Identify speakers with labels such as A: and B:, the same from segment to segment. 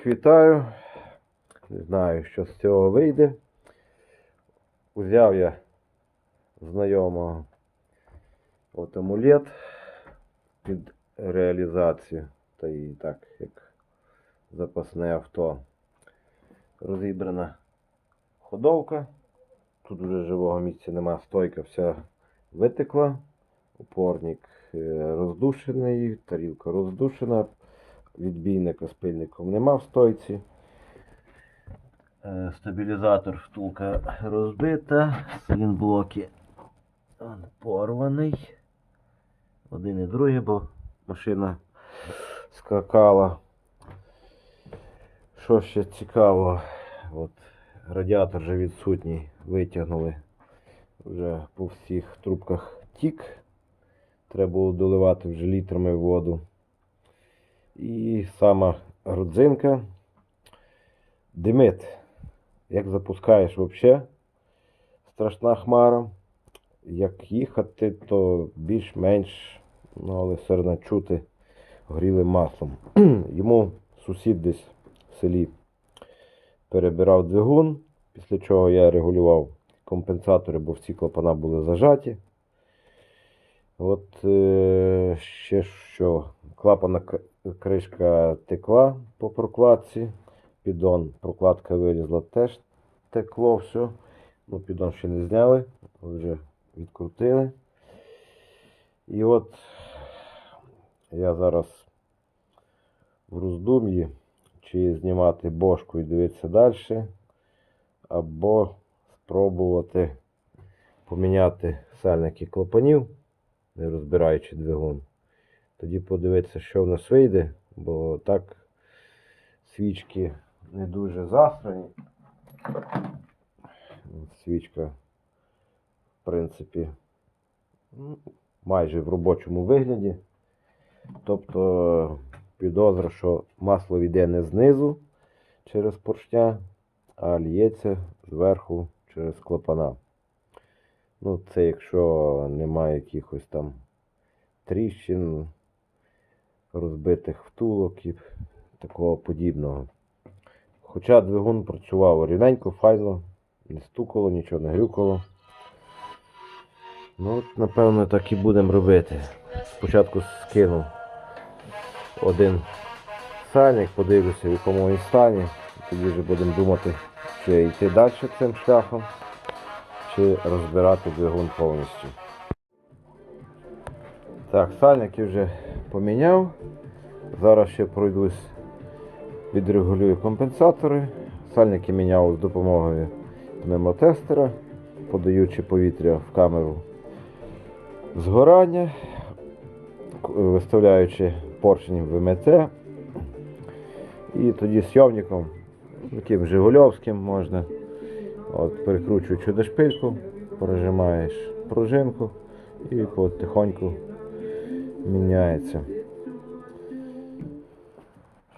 A: Всіх вітаю. Не знаю, що з цього вийде. Узяв я знайомого от амулет під реалізацію. Та і так, як запасне авто. Розібрана ходовка. Тут вже живого місця нема, стойка вся витекла. Опорник е, роздушений, тарілка роздушена, відбійника з пильником нема в стойці. Е, Стабілізатор втулка розбита, силінблоки порваний. Один і другий, бо машина скакала. Що ще цікаво, от радіатор вже відсутній, витягнули. Вже по всіх трубках тік. Треба було доливати вже літрами воду. І сама родзинка димить. Як запускаєш взагалі, страшна хмара. Як їхати, то більш-менш, ну, але все одно чути горілим маслом. Йому сусід десь в селі перебирав двигун, після чого я регулював компенсатори, бо всі клапана були зажаті. От е, ще що, клапана кришка текла по прокладці, піддон, прокладка вилізла, теж текло все. Ну, піддон ще не зняли, вже відкрутили. І от я зараз в роздум'ї, чи знімати бошку і дивитися далі, або спробувати поміняти сальники клапанів, не розбираючи двигун. Тоді подивитися, що в нас вийде, бо так свічки не дуже засрані. Свічка, в принципі, ну, майже в робочому вигляді. Тобто підозра, що масло йде не знизу через поршня, а лється зверху через клапана. Ну, це якщо немає якихось там тріщин, розбитих втулок і такого подібного. Хоча двигун працював рівненько, файно, не стукало, нічого не грюкало. Ну, от, напевно, так і будемо робити. Спочатку скинув один сальник, подивлюся, в якому він стані. Тоді вже будемо думати, чи йти далі цим шляхом, чи розбирати двигун повністю. Так, сальники вже поміняв. Зараз ще пройдусь, відрегулюю компенсатори. Сальники міняв з допомогою пневмотестера, подаючи повітря в камеру згорання, виставляючи поршень в МТ. І тоді сйомником, таким Жигульовським можна. От, перекручуючи до шпильку, прожимаєш пружинку і потихоньку міняється.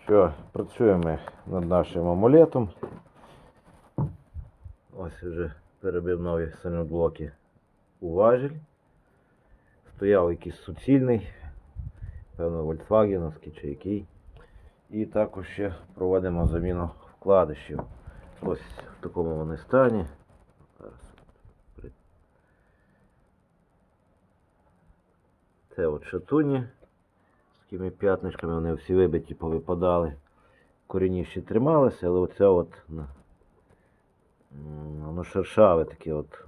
A: Що, працюємо над нашим амулетом. Ось вже перебив нові сальноблоки у важіль. Стояв якийсь суцільний, певно, Volkswagen чи який. І також ще проводимо заміну вкладишів. Ось в такому вони стані. Зараз при- Це от шатуні з такими п'ятничками, вони всі вибиті, повипадали. Корінні ще трималися, але оце от воно шершаве таке от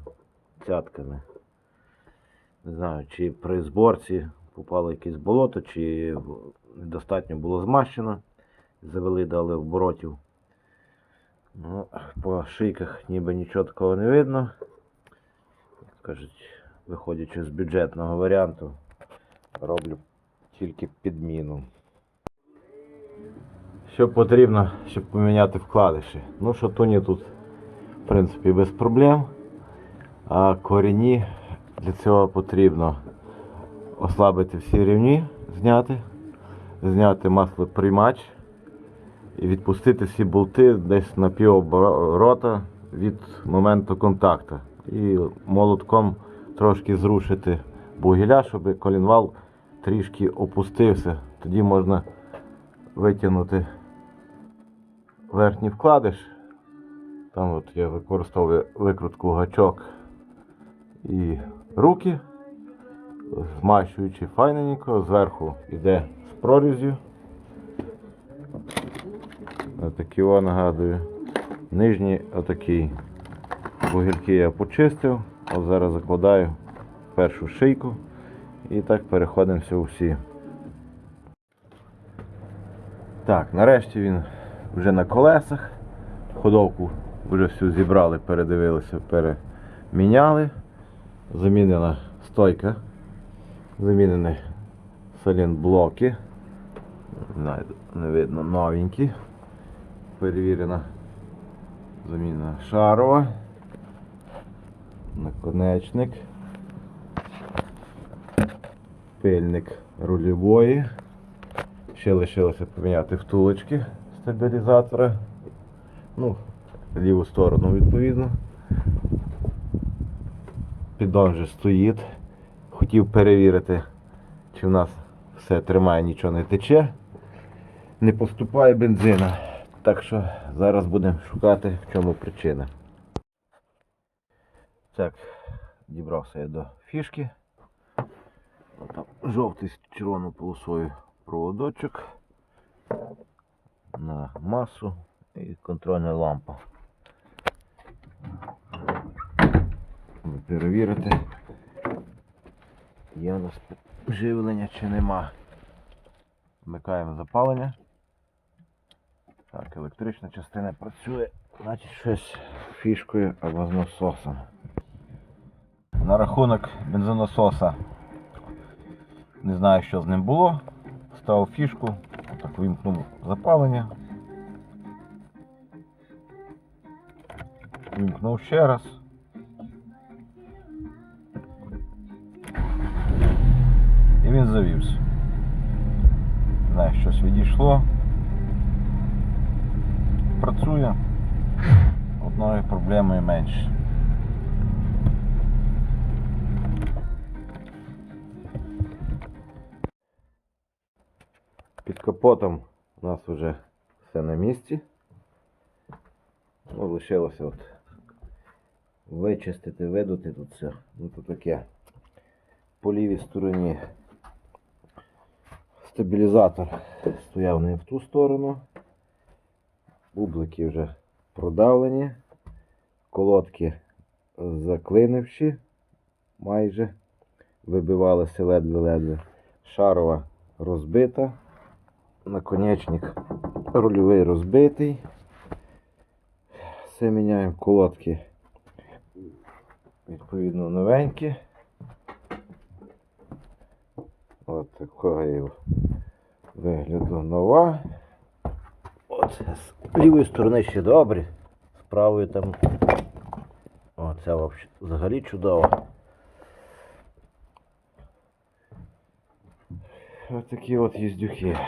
A: цятками. Не знаю, чи при зборці попало якесь болото, чи недостатньо було змащено. Завели, дали оборотів. Ну, по шийках ніби нічого такого не видно. Кажуть, виходячи з бюджетного варіанту, роблю тільки підміну. Що потрібно, щоб поміняти вкладиші? Ну, шатуні тут, в принципі, без проблем. А корінні для цього потрібно ослабити всі рівні, зняти, зняти маслоприймач і відпустити всі болти десь на півоборота від моменту контакту. І молотком трошки зрушити бугіля, щоб колінвал трішки опустився. Тоді можна витягнути верхній вкладиш. Там от я використовую викрутку гачок і руки, змащуючи файненько, зверху йде з прорізю. Отакі о нагадую. Нижній отакий. Вугільки я почистив, от зараз закладаю першу шийку і так переходимося усі. Так, нарешті він вже на колесах. Ходовку вже всю зібрали, передивилися, переміняли. Замінена стойка, замінені салінблоки. Не видно новенькі. Перевірена заміна шарова. Наконечник. Пильник рульової. Ще лишилося поміняти втулочки стабілізатора. Ну, ліву сторону відповідно. Піддон вже стоїть. Хотів перевірити, чи в нас все тримає, нічого не тече. Не поступає бензина. Так що зараз будемо шукати, в чому причина. Так, дібрався я до фішки. Там жовтий з червоною полосою проводочок на масу і контрольна лампа. Перевірити, є у нас живлення чи нема. Вмикаємо запалення. Так, електрична частина працює, значить щось фішкою або з насосом. На рахунок бензонасоса не знаю, що з ним було. Ставив фішку, так вимкнув запалення. Вимкнув ще раз. І він завівся. Не щось відійшло. Працює. Одною проблемою менше. Капотом у нас вже все на місці. Ну, лишилося от вичистити, видути тут все. Ну тут таке по лівій стороні стабілізатор стояв не в ту сторону. Бублики вже продавлені, колодки заклинивші майже, вибивалися ледве-ледве. Шарова розбита. Наконечник рульовий розбитий. Все міняємо колодки. Відповідно новенькі. От такого вигляду нова. От з лівої сторони ще добрі, з правої там. О, ця взагалі чудова. Ось такі от їздюхи.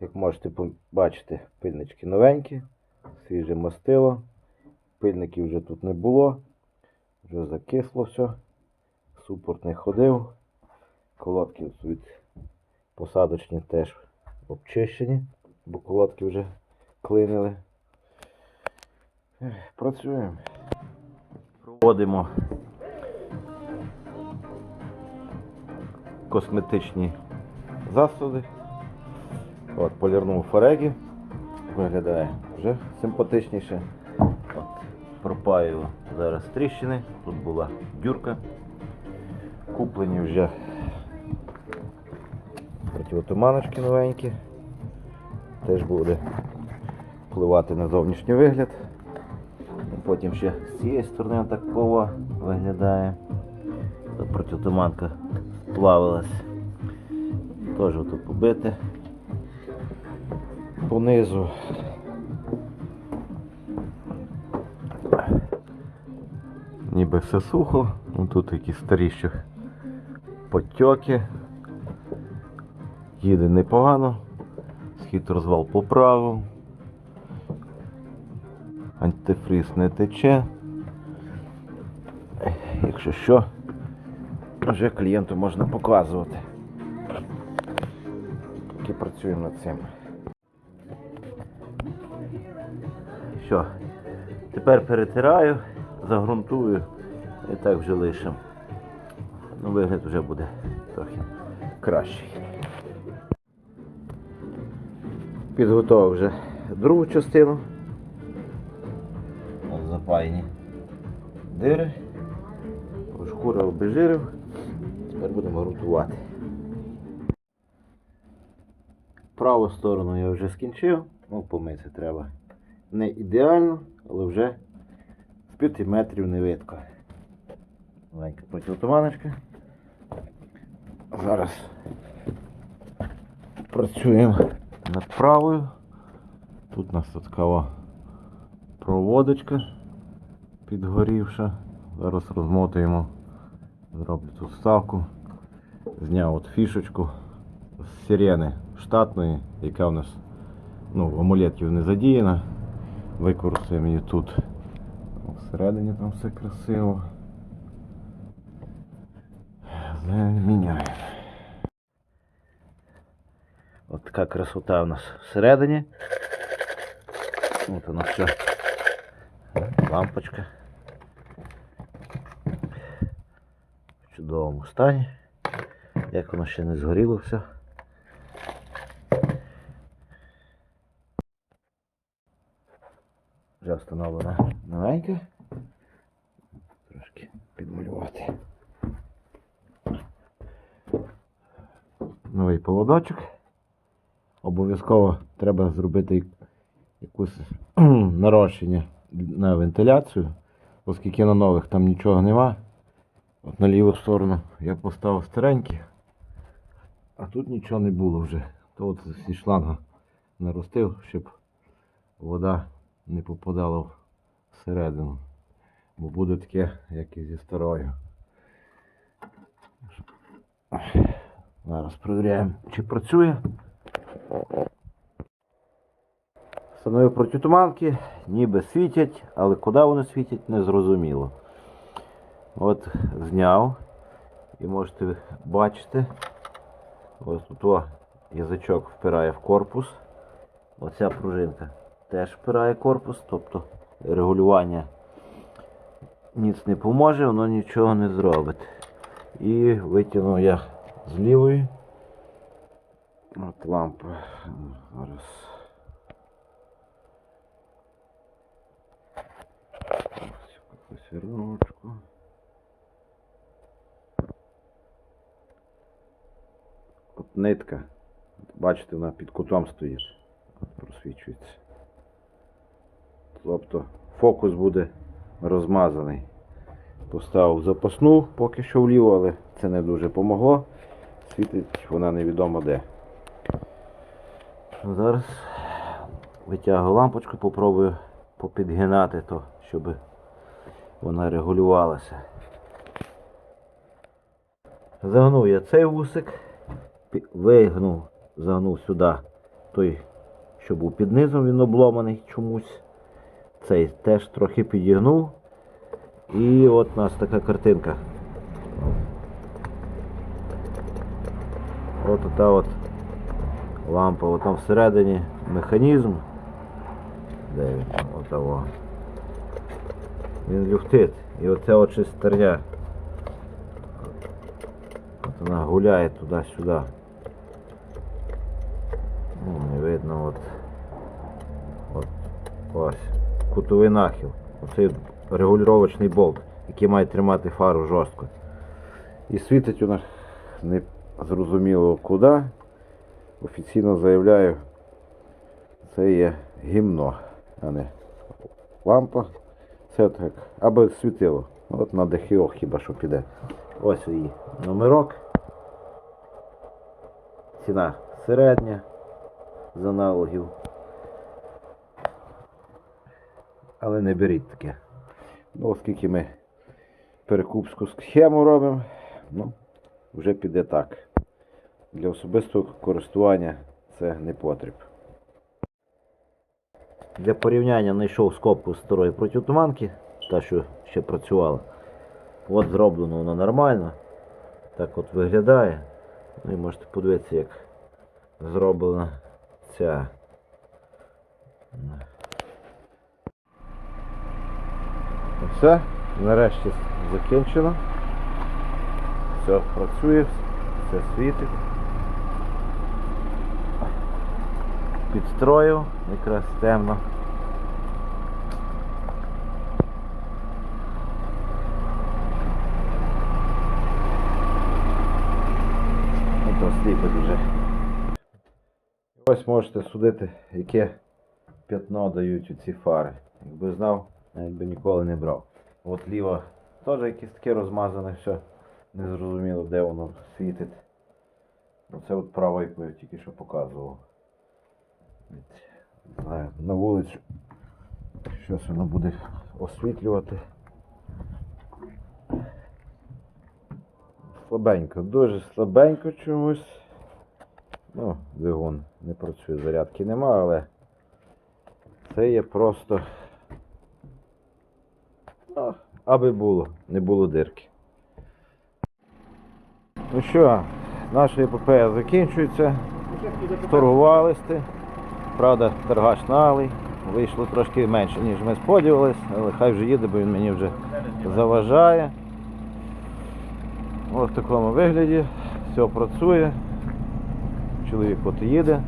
A: Як можете побачити, пильнички новенькі, свіже мастило. Пильників вже тут не було. Вже закисло все. Супорт не ходив. Колодки від посадочні теж обчищені, бо колодки вже клинили. Працюємо. Проводимо косметичні засоби. От, полірнув фореги. Виглядає вже симпатичніше. От, пропаю зараз тріщини. Тут була дюрка. Куплені вже противотуманочки новенькі. Теж буде впливати на зовнішній вигляд. Потім ще з цієї сторони так виглядає. Протитуманка плавилась. Теж тут побите. Понизу. Ніби все сухо, ну тут якісь старіші потьоки. Їде непогано, схід розвал поправив, антифриз не тече. Якщо що, вже клієнту можна показувати. працюємо над цим. Що? Тепер перетираю, загрунтую і так вже лишимо. Ну, вигляд вже буде трохи кращий. Підготував вже другу частину. Ось запаяні дири. Шкура обезжирив. Тепер будемо грунтувати. Праву сторону я вже скінчив. Ну, помити треба. Не ідеально, але вже з 5 метрів не видко. Маленька протиотуманочка. Зараз працюємо над правою. Тут у нас така проводочка підгорівша. Зараз розмотуємо. Зроблю тут вставку. Зняв от фішечку з сирени штатної, яка в нас ну, в амулетів не задіяна. Використаємо її тут. Всередині там все красиво. Заміняємо. От така красота у нас всередині. От вона все. Лампочка. В чудовому стані. Як воно ще не згоріло все. Вже встановлена новенька. Трошки підмалювати. Новий поводочок. Обов'язково треба зробити якусь нарощення на вентиляцію, оскільки на нових там нічого нема. От на ліву сторону я поставив старенькі, а тут нічого не було вже. То от зі шланга наростив, щоб вода не попадала всередину. Бо буде таке, як і зі старою. Зараз перевіряємо, чи працює. Встановив протитуманки, ніби світять, але куди вони світять, не зрозуміло. От зняв. І можете бачити, ось тут язичок впирає в корпус. Оця пружинка теж впирає корпус, тобто регулювання ніц не поможе, воно нічого не зробить. І витягнув я з лівої. От лампа. Зараз. Ось вірночку. От нитка. Бачите, вона під кутом стоїть. Просвічується. Тобто фокус буде розмазаний. Поставив запасну поки що вліво, але це не дуже помогло. Світить вона невідомо де. Зараз витягую лампочку, попробую попідгинати то, щоб вона регулювалася. Загнув я цей вусик, вигнув, загнув сюди той, що був під низом, він обломаний чомусь. Цей теж трохи підігнув. І от у нас така картинка. От та от лампа, от там всередині механізм. Де він? Отого. Він люфтить. І оце от шестерня. От вона гуляє туди-сюди. Ну, не видно от. От ось. Кутовий нахил. Оцей регулювачний болт, який має тримати фару жорстко. І світить вона не зрозуміло куди. Офіційно заявляю, це є гімно, а не лампа. Це так, аби світило. От на ДХО хіба що піде. Ось її номерок. Ціна середня з аналогів. Але не беріть таке. Ну, оскільки ми перекупську схему робимо, ну, вже піде так. Для особистого користування це не потріб. Для порівняння знайшов скобку старої протитуманки, та що ще працювала. От зроблено воно нормально. Так от виглядає. Ну і можете подивитися, як зроблена ця. Все, нарешті закінчено. Все працює, все світить. Підстроїв, якраз темно. Ото сліпить вже. Ось можете судити, яке п'ятно дають у ці фари. Якби знав, навіть би ніколи не брав. От ліва теж якесь таке розмазане, все. Не зрозуміло, де воно світить. Оце от права, яку я тільки що показував. На вулицю. Щось воно буде освітлювати. Слабенько, дуже слабенько чомусь. Ну, двигун не працює, зарядки нема, але це є просто. Аби було, не було дирки. Ну що, наша епопея закінчується. Торгувалися. Правда, торгаш налий. Вийшло трошки менше, ніж ми сподівалися, але хай вже їде, бо він мені вже заважає. Ось в такому вигляді. Все працює. Чоловік от їде.